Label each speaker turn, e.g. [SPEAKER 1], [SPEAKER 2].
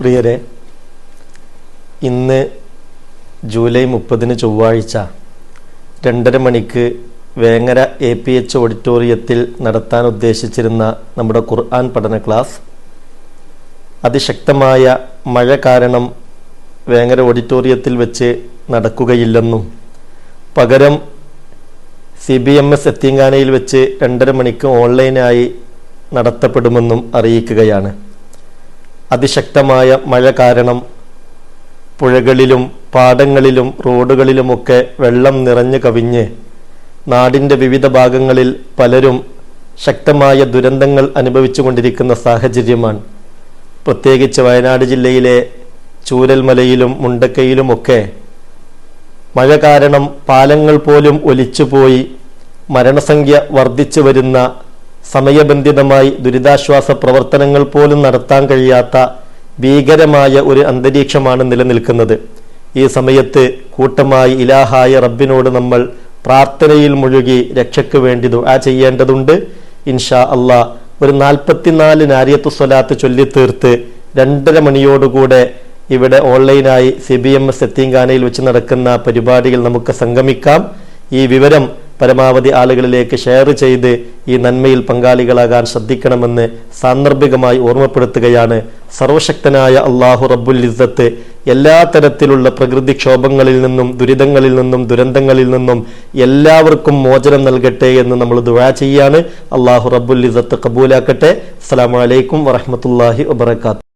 [SPEAKER 1] പ്രിയരെ ഇന്ന് ജൂലൈ മുപ്പതിന് ചൊവ്വാഴ്ച രണ്ടര മണിക്ക് വേങ്ങര എ പി എച്ച് ഓഡിറ്റോറിയത്തിൽ നടത്താൻ ഉദ്ദേശിച്ചിരുന്ന നമ്മുടെ ഖുർആൻ പഠന ക്ലാസ്. അതിശക്തമായ മഴ കാരണം വേങ്ങര ഓഡിറ്റോറിയത്തിൽ വെച്ച് നടക്കുകയില്ലെന്നും പകരം സി ബി എം എസ് എത്തിയങ്കാനയിൽ വെച്ച് രണ്ടര മണിക്ക് ഓൺലൈനായി നടത്തപ്പെടുമെന്നും അറിയിക്കുകയാണ്. അതിശക്തമായ മഴ കാരണം പുഴകളിലും പാടങ്ങളിലും റോഡുകളിലുമൊക്കെ വെള്ളം നിറഞ്ഞു കവിഞ്ഞ് നാടിന്റെ വിവിധ ഭാഗങ്ങളിൽ പലരും ശക്തമായ ദുരന്തങ്ങൾ അനുഭവിച്ചു കൊണ്ടിരിക്കുന്ന സാഹചര്യമാണ്. പ്രത്യേകിച്ച് വയനാട് ജില്ലയിലെ ചൂരൽമലയിലും മുണ്ടക്കയിലുമൊക്കെ മഴ കാരണം പാലങ്ങൾ പോലും ഒലിച്ചുപോയി മരണസംഖ്യ വർദ്ധിച്ചു വരുന്ന സമയബന്ധിതമായി ദുരിതാശ്വാസ പ്രവർത്തനങ്ങൾ പോലും നടത്താൻ കഴിയാത്ത ഭീകരമായ ഒരു അന്തരീക്ഷമാണ് നിലനിൽക്കുന്നത്. ഈ സമയത്ത് കൂട്ടമായി ഇലാഹായ റബ്ബിനോട് നമ്മൾ പ്രാർത്ഥനയിൽ മുഴുകി രക്ഷയ്ക്ക് വേണ്ടി ദുആ ചെയ്യേണ്ടതുണ്ട്. ഇൻഷാ അള്ളാ ഒരു നാൽപ്പത്തിനാല് നാരിയത്തു സ്വലാത്ത് ചൊല്ലിത്തീർത്ത് രണ്ടര മണിയോടുകൂടെ ഇവിടെ ഓൺലൈനായി സി ബി എം എസ് എത്തിങ്കാനയിൽ വെച്ച് നടക്കുന്ന പരിപാടിയിൽ നമുക്ക് സംഗമിക്കാം. ഈ വിവരം പരമാവധി ആളുകളിലേക്ക് ഷെയർ ചെയ്ത് ഈ നന്മയിൽ പങ്കാളികളാകാൻ ശ്രദ്ധിക്കണമെന്ന് സാന്ദർഭികമായി ഓർമ്മപ്പെടുത്തുകയാണ് സർവശക്തനായ അള്ളാഹു റബ്ബുൽ ഇസ്സത്ത്. എല്ലാ തരത്തിലുള്ള പ്രകൃതിക്ഷോഭങ്ങളിൽ നിന്നും ദുരിതങ്ങളിൽ നിന്നും ദുരന്തങ്ങളിൽ നിന്നും എല്ലാവർക്കും മോചനം നൽകട്ടെ എന്ന് നമ്മൾ ദുആ ചെയ്യാണ്. അള്ളാഹു റബ്ബുൽ ഇസ്സത്ത് കബൂലാക്കട്ടെ. അസ്സലാമു അലൈക്കും വറഹ്മത്തുള്ളാഹി വബറകാത്ത്